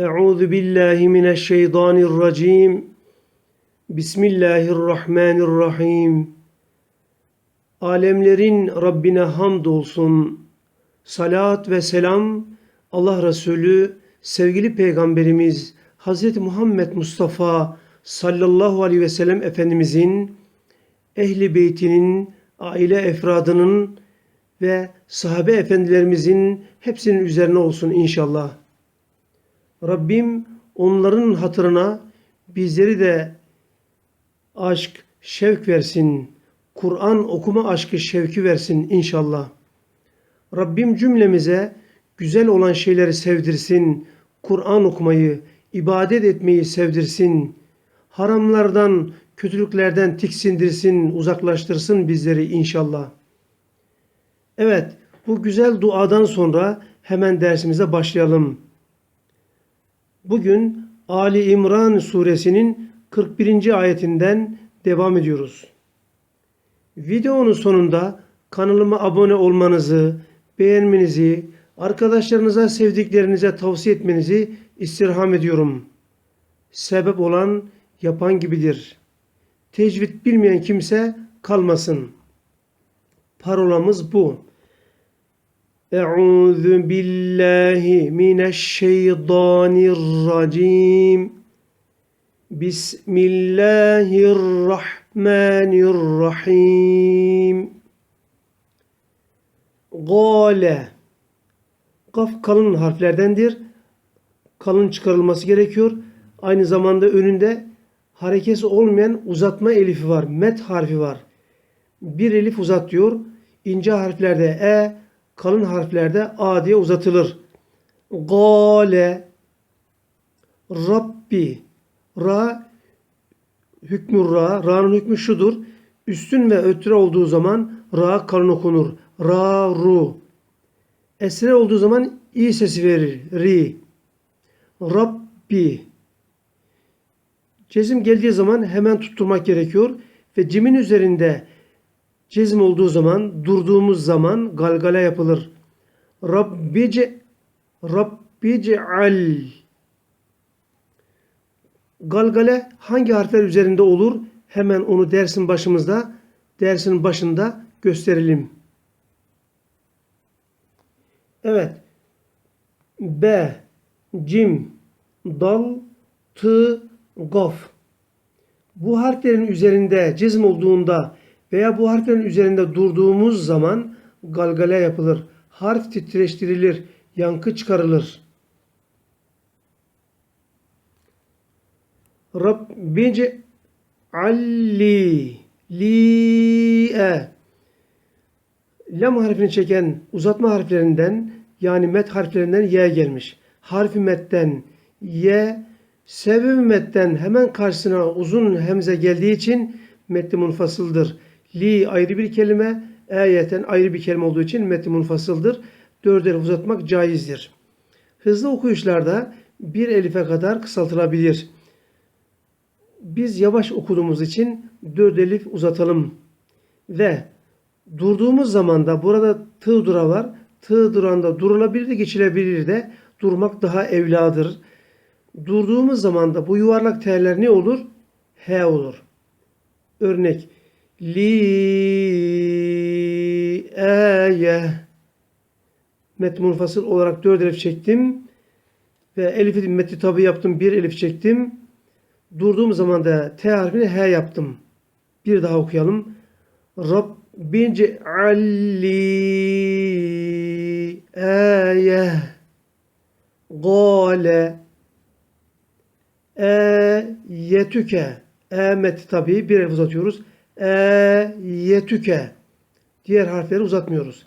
Euzu billahi mineşşeytanirracim. Bismillahirrahmanirrahim. Alemlerin Rabbine hamdolsun. Salat ve selam Allah Resulü sevgili peygamberimiz Hz. Muhammed Mustafa sallallahu aleyhi ve sellem Efendimizin ehli beytinin, aile efradının ve sahabe efendilerimizin hepsinin üzerine olsun inşallah. Rabbim onların hatırına bizleri de aşk, şevk versin. Kur'an okuma aşkı, şevki versin inşallah. Rabbim cümlemize güzel olan şeyleri sevdirsin. Kur'an okumayı, ibadet etmeyi sevdirsin. Haramlardan, kötülüklerden tiksindirsin, uzaklaştırsın bizleri inşallah. Evet, bu güzel duadan sonra hemen dersimize başlayalım. Bugün Ali İmran suresinin 41. ayetinden devam ediyoruz. Videonun sonunda kanalıma abone olmanızı, beğenmenizi, arkadaşlarınıza, sevdiklerinize tavsiye etmenizi istirham ediyorum. Sebep olan yapan gibidir. Tecvid bilmeyen kimse kalmasın. Parolamız bu. Euzu billahi mineşşeytanirracim. Bismillahirrahmanirrahim. Gale. Kaf kalın harflerdendir. Kalın çıkarılması gerekiyor. Aynı zamanda önünde harekesi olmayan uzatma elifi var. Met harfi var. Bir elif uzat diyor. İnce harflerde e, kalın harflerde a diye uzatılır. Gale Rabbi Ra hükmü ra. Ra'nın hükmü şudur. Üstün ve ötre olduğu zaman ra kalın okunur. Ra ru. Esre olduğu zaman i sesi verir. Ri. Rabbi. Cezim geldiği zaman hemen tutturmak gerekiyor. Ve cimin üzerinde cezim olduğu zaman, durduğumuz zaman galgala yapılır. Rabbice Rabbice'al Galgale hangi harfler üzerinde olur? Hemen onu dersin başımızda, dersin başında gösterelim. Evet. B, cim, dal, tı, gaf. Bu harflerin üzerinde cezm olduğunda veya bu harflerin üzerinde durduğumuz zaman galgale yapılır. Harf titreştirilir, yankı çıkarılır. Rabbici alli li'e Lam harfini çeken uzatma harflerinden yani met harflerinden y gelmiş. Harfi metten y sebebi metten hemen karşısına uzun hemze geldiği için metni munfasıldır. Li ayrı bir kelime, eyeten ayrı bir kelime olduğu için metni munfasıldır. Dört elif uzatmak caizdir. Hızlı okuyuşlarda bir elife kadar kısaltılabilir. Biz yavaş okuduğumuz için dört elif uzatalım. Ve durduğumuz zaman da burada tığ dura var. Tığ duranda durulabilir de geçilebilir de durmak daha evladır. Durduğumuz zaman da bu yuvarlak terler ne olur? H olur. Örnek li eye met munfasıl olarak dört elif çektim ve elifi meti tabi yaptım bir elif çektim durduğum zaman da T harfini H yaptım. Bir daha okuyalım. Rabbin cealli eye gale eyetüke emet tabi bir elif uzatıyoruz. Eyetüke diğer harfleri uzatmıyoruz.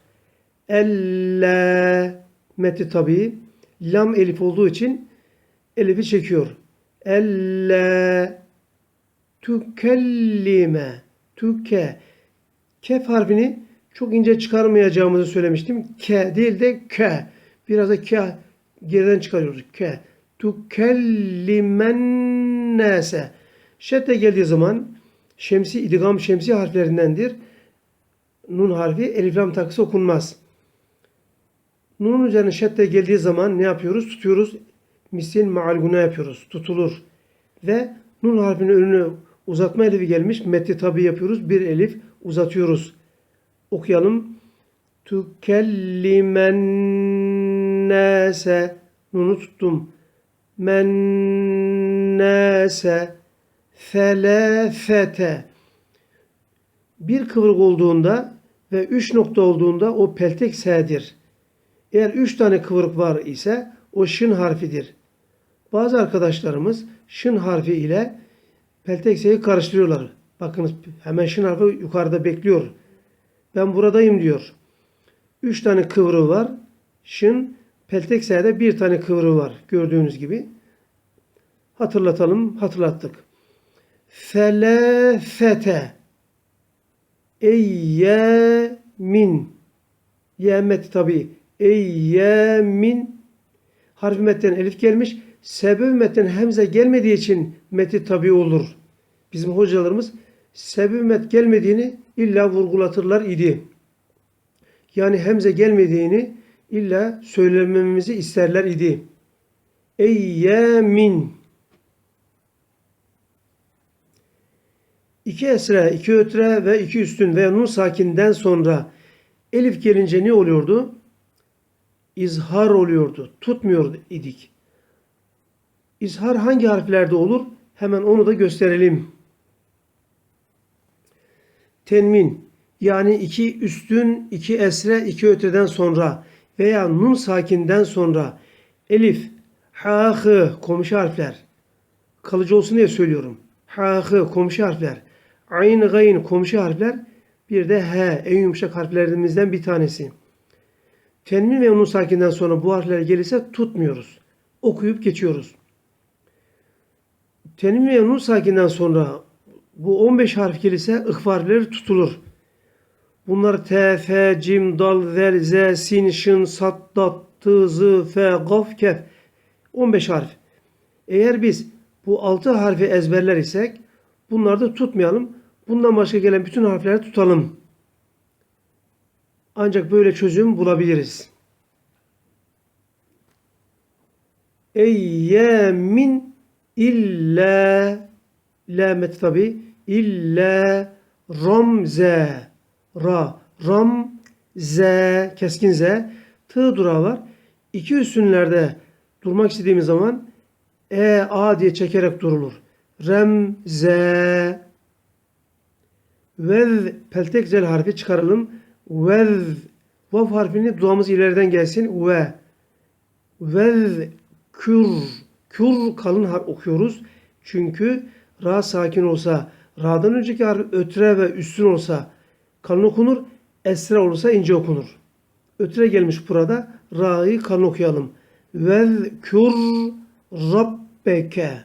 Elle meti tabi lam elif olduğu için elifi çekiyor elle tükellime tüke kef harfini çok ince çıkarmayacağımızı söylemiştim. Ke değil de ke. Biraz da ke geriden çıkarıyoruz. Ke. Tükellimen nese. Şedde geldiği zaman şemsi idgam şemsi harflerindendir. Nun harfi elif lam takısı okunmaz. Nunun üzerine şedde geldiği zaman ne yapıyoruz? Tutuyoruz. misil maal yapıyoruz. Tutulur. Ve nun harfinin önüne uzatma elifi gelmiş. Metni tabi yapıyoruz. Bir elif uzatıyoruz. Okuyalım. Tükellimen nase nunu tuttum. Men nase felefete bir kıvrık olduğunda ve üç nokta olduğunda o peltek s'dir. Eğer üç tane kıvrık var ise o şın harfidir. Bazı arkadaşlarımız şın harfi ile peltek s'yi karıştırıyorlar. Bakınız hemen şın harfi yukarıda bekliyor. Ben buradayım diyor. Üç tane kıvrığı var. Şın peltek s'de bir tane kıvrığı var. Gördüğünüz gibi. Hatırlatalım. Hatırlattık. Felefete Eyyemin Yemet tabi Eyyemin harfi metten elif gelmiş. Sebep metten hemze gelmediği için meti tabi olur. Bizim hocalarımız sebep met gelmediğini illa vurgulatırlar idi. Yani hemze gelmediğini illa söylememizi isterler idi. Eyyemin İki esre, iki ötre ve iki üstün ve nun sakinden sonra elif gelince ne oluyordu? İzhar oluyordu. Tutmuyor idik. İzhar hangi harflerde olur? Hemen onu da gösterelim. Tenmin yani iki üstün, iki esre, iki ötreden sonra veya nun sakinden sonra elif, ha, hı komşu harfler. Kalıcı olsun diye söylüyorum. Ha, hı komşu harfler. Ayn, gayn komşu harfler. Bir de he en yumuşak harflerimizden bir tanesi. Tenmin ve nun sakinden sonra bu harfler gelirse tutmuyoruz. Okuyup geçiyoruz. Tenmin ve nun sakinden sonra bu 15 harf gelirse ıhfa harfleri tutulur. Bunlar T, F, Cim, Dal, Zel, Z, Sin, Şın, Sat, Dat, Tı, Zı, F, Gaf, Kef. 15 harf. Eğer biz bu 6 harfi ezberler isek bunları da tutmayalım. Bundan başka gelen bütün harfleri tutalım. Ancak böyle çözüm bulabiliriz. Eyyemin illa lamet tabi illa ramze ra ram z keskin z tı durağı var. İki üstünlerde durmak istediğimiz zaman e a diye çekerek durulur. Rem z vev peltek harfi çıkaralım. Vev vav harfini dudağımız ileriden gelsin. Ve vev kür kür kalın harf okuyoruz. Çünkü ra sakin olsa ra'dan önceki harf ötre ve üstün olsa kalın okunur. Esra olursa ince okunur. Ötre gelmiş burada. Ra'yı kalın okuyalım. Vev kür rabbeke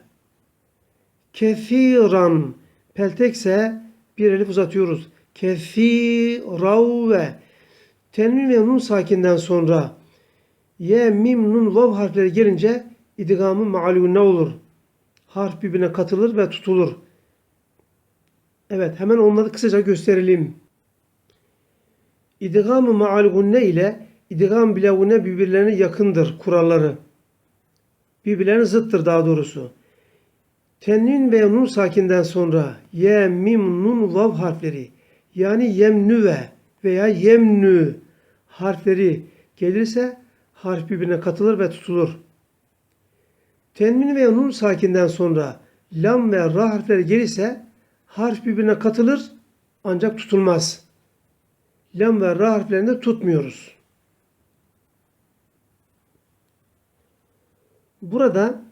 kefiran peltekse bir elif uzatıyoruz. Kefirav ve tenvin ve nun sakinden sonra ye, mim, nun, vav harfleri gelince idgamı ma'alûn ne olur? Harf birbirine katılır ve tutulur. Evet hemen onları kısaca gösterelim. İdgam-ı ma'al gunne ile idgam bile gunne birbirlerine yakındır kuralları. Birbirlerine zıttır daha doğrusu. Tenvin ve nun sakinden sonra ye, mim, nun, vav harfleri yani yemnüve veya yemnü harfleri gelirse harf birbirine katılır ve tutulur. Tenvin ve nun sakinden sonra lam ve ra harfleri gelirse harf birbirine katılır ancak tutulmaz. Lam ve ra harflerini tutmuyoruz. Burada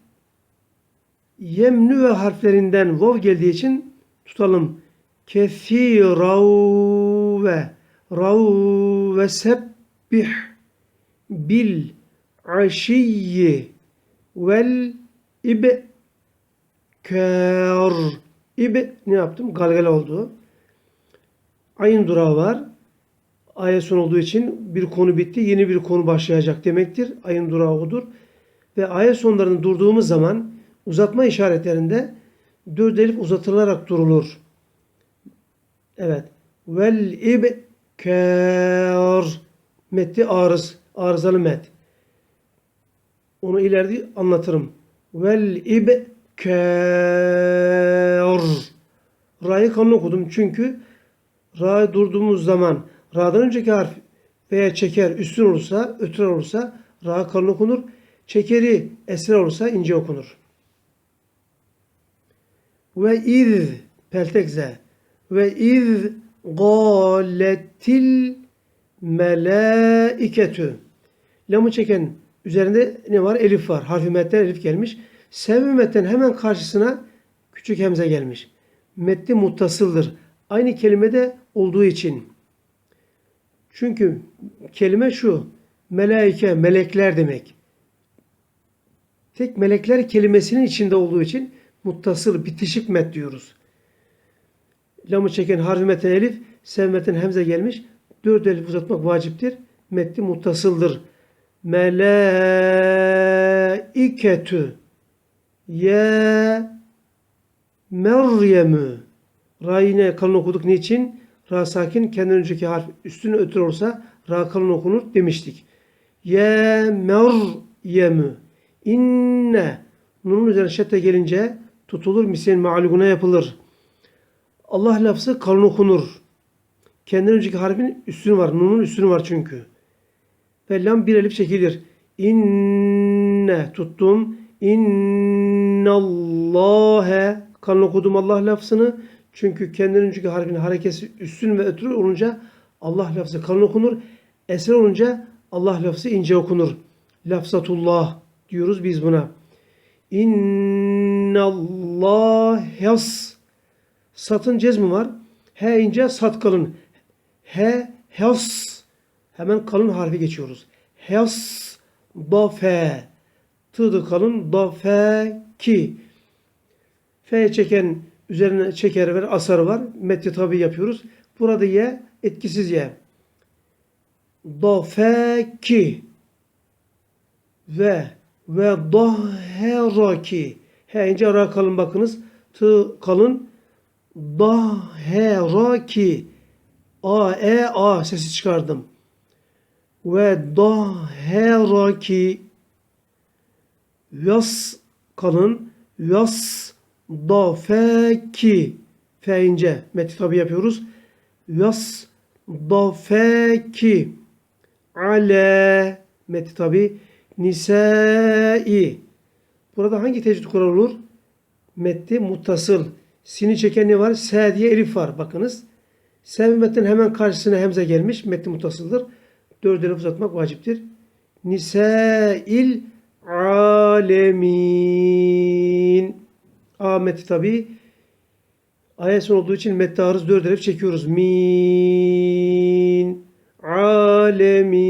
yemnü ve harflerinden vav geldiği için tutalım. Kefirav ve rav ve sebbih bil aşiyyi vel ibkar İb ne yaptım? Galgal oldu. Ayın durağı var. Aya son olduğu için bir konu bitti. Yeni bir konu başlayacak demektir. Ayın durağı odur. Ve aya sonlarında durduğumuz zaman uzatma işaretlerinde dört elif uzatılarak durulur. Evet. Vel ibkar metti arız. Arızalı met. Onu ileride anlatırım. Vel ibkar. Ra'yı kalın okudum çünkü Ra durduğumuz zaman Ra'dan önceki harf veya çeker üstün olursa, ötüren olursa Ra kalın okunur. Çekeri esre olursa ince okunur. Ve iz peltek z. Ve iz galetil melaiketü. Lamı çeken üzerinde ne var? Elif var. Harfi metten elif gelmiş. Sevmi metten hemen karşısına küçük hemze gelmiş. Metni muttasıldır. Aynı kelimede olduğu için. Çünkü kelime şu. Melaike, melekler demek. Tek melekler kelimesinin içinde olduğu için muttasıl, bitişik met diyoruz. Lamı çeken harfi metten elif, sevmeten hemze gelmiş. Dört elif uzatmak vaciptir. Metni muttasıldır. Melaiketü ye Meryemü Ra yine kalın okuduk. Niçin? Ra sakin kendinden önceki harf üstüne ötür olsa Ra kalın okunur demiştik. Ye Meryemü İnne Nunun üzerine şedde gelince tutulur misilin maaluguna yapılır. Allah lafzı kalın okunur. Kendinden önceki harfin üstünü var. Nunun üstünü var çünkü. Ve lam bir elif çekilir. İnne tuttum. İnnallâhe kalın okudum Allah lafzını. Çünkü kendinden önceki harfin harekesi üstün ve ötürü olunca Allah lafzı kalın okunur. Esre olunca Allah lafzı ince okunur. Lafzatullah diyoruz biz buna. İnnallâhes Satın cezmi var. He ince, sat kalın. He, hes. Hemen kalın harfi geçiyoruz. Hes, dafe. Tıdı kalın, dafe ki. F çeken, üzerine çeker ver, asar var. Metni tabi yapıyoruz. Burada ye, etkisiz ye. Dafe ki. Ve ve daheraki. He ince ara kalın bakınız. Tı kalın. Daheraki. A, E, A sesi çıkardım. Ve daheraki. Yas kalın. Yas dafeki. F ince. Metni tabi yapıyoruz. Yas dafeki. Ale. Metni tabi. Nisai. Burada hangi tecvid kuralı olur? Metti muttasıl. Sini çeken ne var? S diye elif var. Bakınız. Sevmetten hemen karşısına hemze gelmiş. Metni muttasıldır. Dört elif uzatmak vaciptir. Nisail alemin. A meti tabi. Ayet son olduğu için metti arız dört elif çekiyoruz. Min alemin.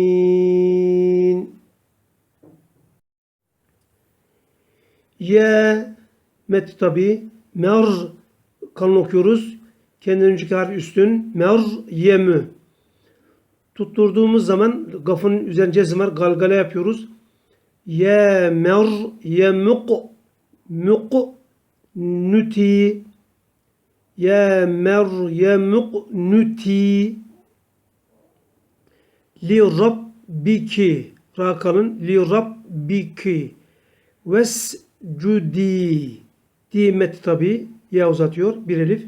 Ye met tabi mer kalın okuyoruz. Kendinden önceki harf üstün. Mer yemü. Tutturduğumuz zaman gafın üzerine cezim var. Galgala yapıyoruz. Ye mer yemuk muk nüti ye mer yemuk nüti li rabbiki ra kalın li rabbiki vescudi di met tabi ya uzatıyor bir elif.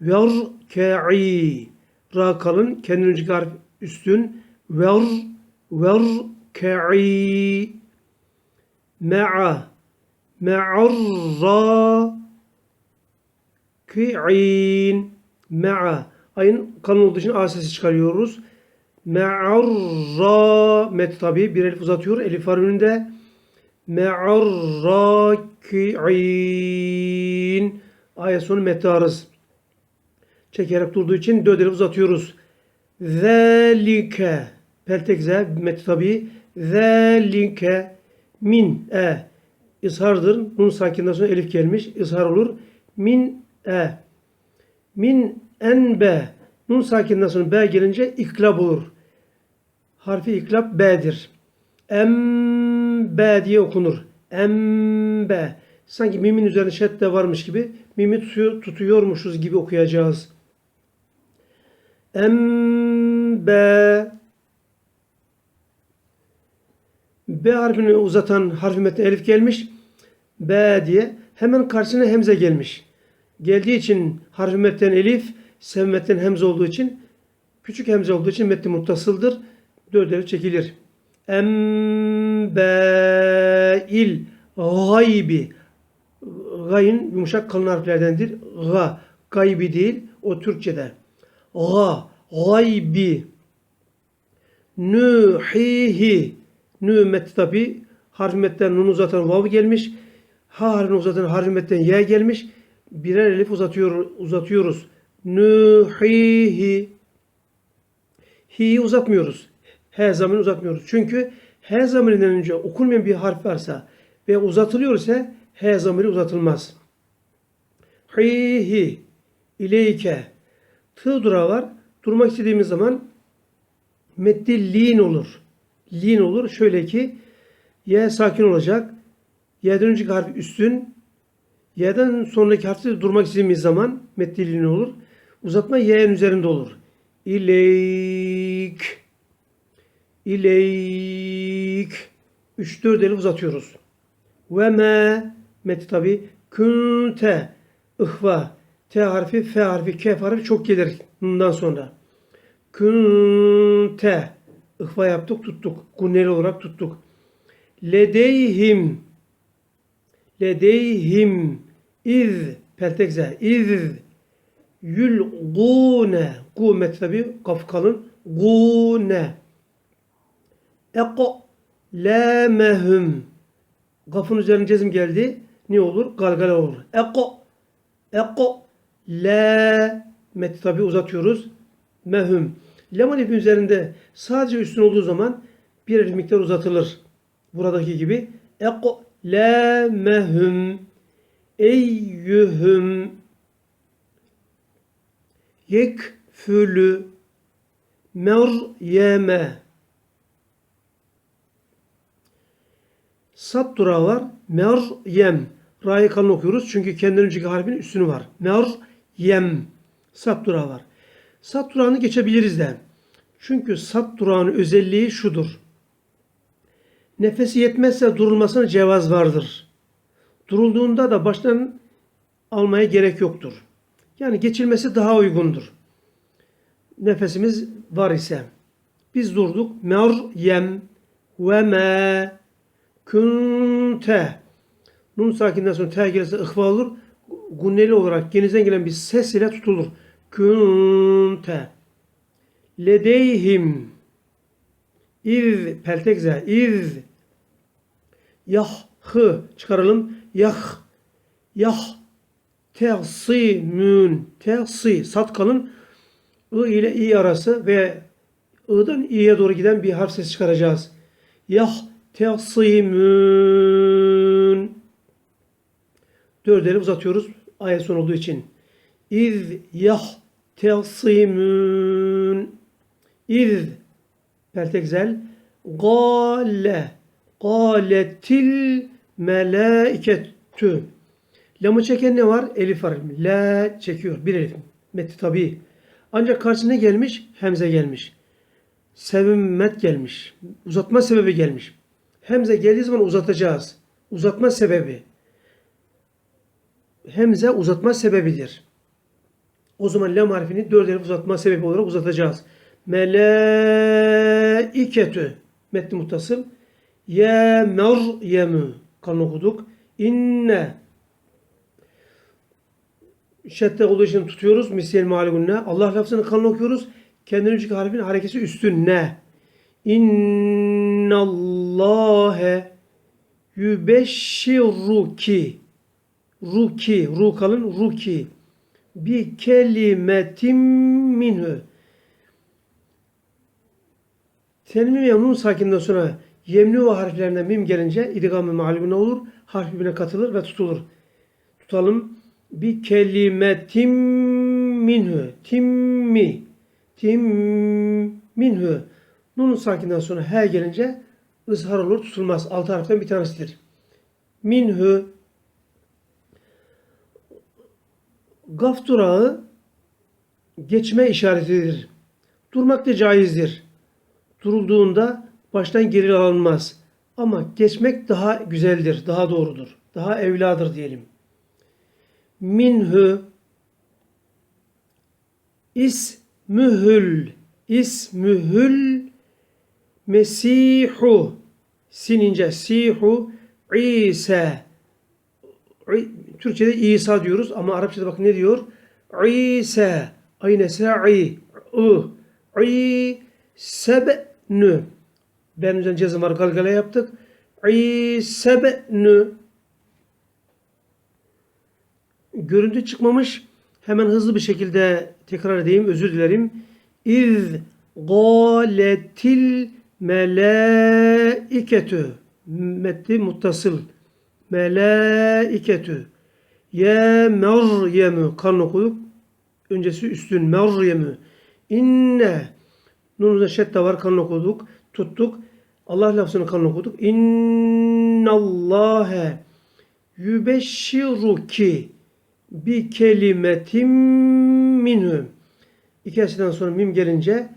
Ver ke'i ra kalın kendin önceki üstün. Ver ver ke'i ma'a ma'arra ki'in ma'a ayın kalın olduğu için a sesi çıkarıyoruz. Me'arra met tabi bir elif uzatıyor. Elif var önünde me'arraki'in ayet sonu metarız. Çekerek durduğu için dödeli uzatıyoruz. Zelike peltek z met tabi zelike min e ishardır. Nun sakinden sonra elif gelmiş. ishar olur. Min e min enbe nun sakinden sonra b gelince iklab olur. Harfi iklab b'dir. Embe diye okunur. Embe. Sanki mimin üzerine şedde varmış gibi mimi tutuyor, tutuyormuşuz gibi okuyacağız. Embe B harfini uzatan harfi metne elif gelmiş. B diye. Hemen karşısına hemze gelmiş. Geldiği için harfi metten elif, sev metten hemze olduğu için küçük hemze olduğu için metni muttasıldır. Dört elif çekilir. Embeil gaybi Gayın yumuşak kalın harflerdendir. Ga. Gaybi değil. O Türkçe'de. Ga. Gaybi. Nühihi. Nü met tabi. Harfi metten nun uzatan vav gelmiş. Ha harfini uzatan harfi metten ye gelmiş. Birer elif uzatıyor, uzatıyoruz. Nühihi. Hi'yi uzatmıyoruz. H zamanı uzatmıyoruz. Çünkü H zamirinden önce okunmayan bir harf varsa ve uzatılıyorsa H zamiri uzatılmaz. Hihi ileyke Tığ durağı var. Durmak istediğimiz zaman metni lin olur. Lin olur. Şöyle ki Y sakin olacak. Y'den önceki harf üstün. Y'den sonraki harfte durmak istediğimiz zaman metni lin olur. Uzatma Y'nin üzerinde olur. İleyk İleyk 3-4 elif uzatıyoruz. Ve me meti tabi künte ihva T harfi, F harfi, K harfi çok gelir bundan sonra. Künte ihva yaptık tuttuk. Gunneli olarak tuttuk. Ledeyhim Ledeyhim iz peltekze iz yulgune gu meti tabi kaf kalın gune Eko lemehum. Gafın üzerine cezim geldi. Ne olur? Galgala olur. Eko Eko le meti tabi uzatıyoruz. Mehum. Leman ipin üzerinde sadece üstün olduğu zaman bir elif miktar uzatılır. Buradaki gibi. Eko le mehum. Eyyühüm. Yekfülü. Meryeme. Sat durağı var. Meryem. Ra'yı kalın okuyoruz. Çünkü kendinden önceki harfin üstünü var. Meryem. Sat durağı var. Sat durağını geçebiliriz de. Çünkü sat durağının özelliği şudur. Nefesi yetmezse durulmasına cevaz vardır. Durulduğunda da baştan almaya gerek yoktur. Yani geçilmesi daha uygundur. Nefesimiz var ise. Biz durduk. Meryem ve me Kunte. Nun sakinden sonra te gelirse ıhva olur. Gunneli olarak genizden gelen bir ses ile tutulur. Kunte. Ledeyhim. İz. Peltekze. İz. Yah. Hı. Çıkaralım. Yah. Yah. Tehsimün. Tehsi. Sat kalın. I ile i arası ve i'den i'ye doğru giden bir harf sesi çıkaracağız. Yah Tesimün. Dört elif uzatıyoruz. Ayet son olduğu için. İz yah tesimün. İz peltekzel. Gale. Galetil melaiketü. Lamı çeken ne var? Elif var. La çekiyor. Bir elif. Metti tabi. Ancak karşısına gelmiş? Hemze gelmiş. Sevimmet gelmiş. Uzatma sebebi gelmiş. Hemze geldiği zaman uzatacağız. Uzatma sebebi. Hemze uzatma sebebidir. O zaman lam harfini dört elif uzatma sebebi olarak uzatacağız. Melaiketü. Metni muttasıl. Ye meryemü. Kalın okuduk. İnne. Şedde olduğu için tutuyoruz. Misyel maligunne. Allah lafzını kalın okuyoruz. Kendine önceki harfin harekesi üstün ne? İnnallâhe yübeşşiruki ruki ru kalın ruki bi kelimetim minhu Tenmim ve nun sakinden sonra yemnu ve harflerinden mim gelince idgam-ı mağlubune olur. Harf birbirine katılır ve tutulur. Tutalım. Bi kelimetim minhu. Timmi. Tim minhu. Nun sakinden sonra he gelince ızhar olur tutulmaz. Altı harften bir tanesidir. Minhu gaf durağı geçme işaretidir. Durmak da caizdir. Durulduğunda baştan geri alınmaz. Ama geçmek daha güzeldir, daha doğrudur. Daha evladır diyelim. Minhü ismühül ismühül Mesihu sinince sihu. İsa. İ- Türkçe'de İsa diyoruz ama Arapçada bak ne diyor? İsa. Ayne sa'i u İsebnü Ben üzerine cezim var. Galgala yaptık. İsebnü Görüntü çıkmamış. Hemen hızlı bir şekilde tekrar edeyim. Özür dilerim. İz galetil melaiketü metni muttasıl melaiketü ya Meryem'ü kan okuduk. Öncesi üstün Meryem'ü inne nunuzda şedde var kan okuduk. Tuttuk. Allah lafzını kan okuduk. İnnallâhe yübeşşiruki bi kelimetim minhum. İki sonra mim gelince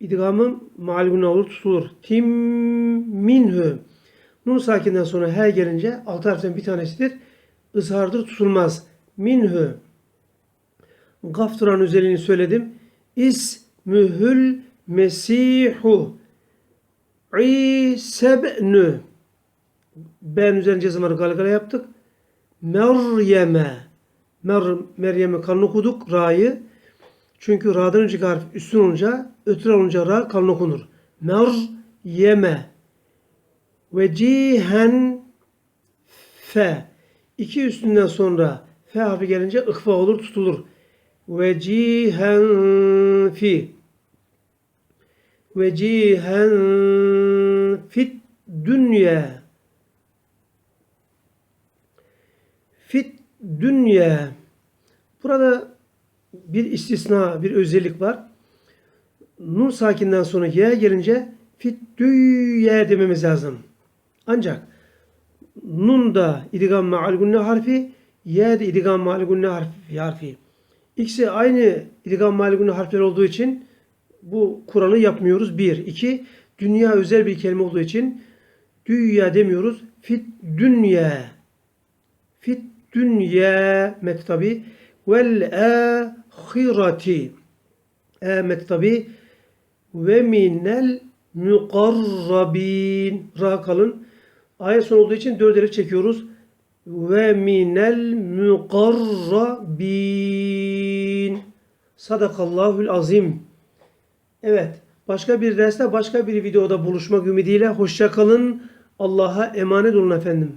idgamı malguna olur tutulur. Tim minhum. Nun sakinden sonra he gelince altı harften bir tanesidir. Izhardır tutulmaz. Minhü. Gafturan özelliğini söyledim. İsmühül Mesihu. İsebnü. Ben üzerine cezimleri galgala yaptık. Meryem'e. Mer, Meryem'e kalın okuduk. Ra'yı. Çünkü ra'dan önceki harf üstün olunca, ötür olunca ra kalın okunur. Meryem'e. Vecihen fe. İki üstünden sonra fe harfi gelince ıhfa olur, tutulur. Vecihen fi. Vecihen fit dünya. Fit dünya. Burada bir istisna, bir özellik var. Nun sakinden sonra ye gelince fit dünya dememiz lazım. Ancak nun da idgam ma'al gunne harfi, ye de idgam ma'al gunne harfi. harfi. İkisi aynı idgam ma'al gunne harfler olduğu için bu kuralı yapmıyoruz. Bir. iki Dünya özel bir kelime olduğu için dünya demiyoruz. Fit dünya. Fit dünya met tabi. Vel ahireti. E met tabi. Ve minel mukarrabin. Ra kalın. Ayet son olduğu için dört elif çekiyoruz. Ve minel mukarrabin. Sadakallahul azim. Evet. Başka bir derste, başka bir videoda buluşmak ümidiyle. Hoşça kalın. Allah'a emanet olun efendim.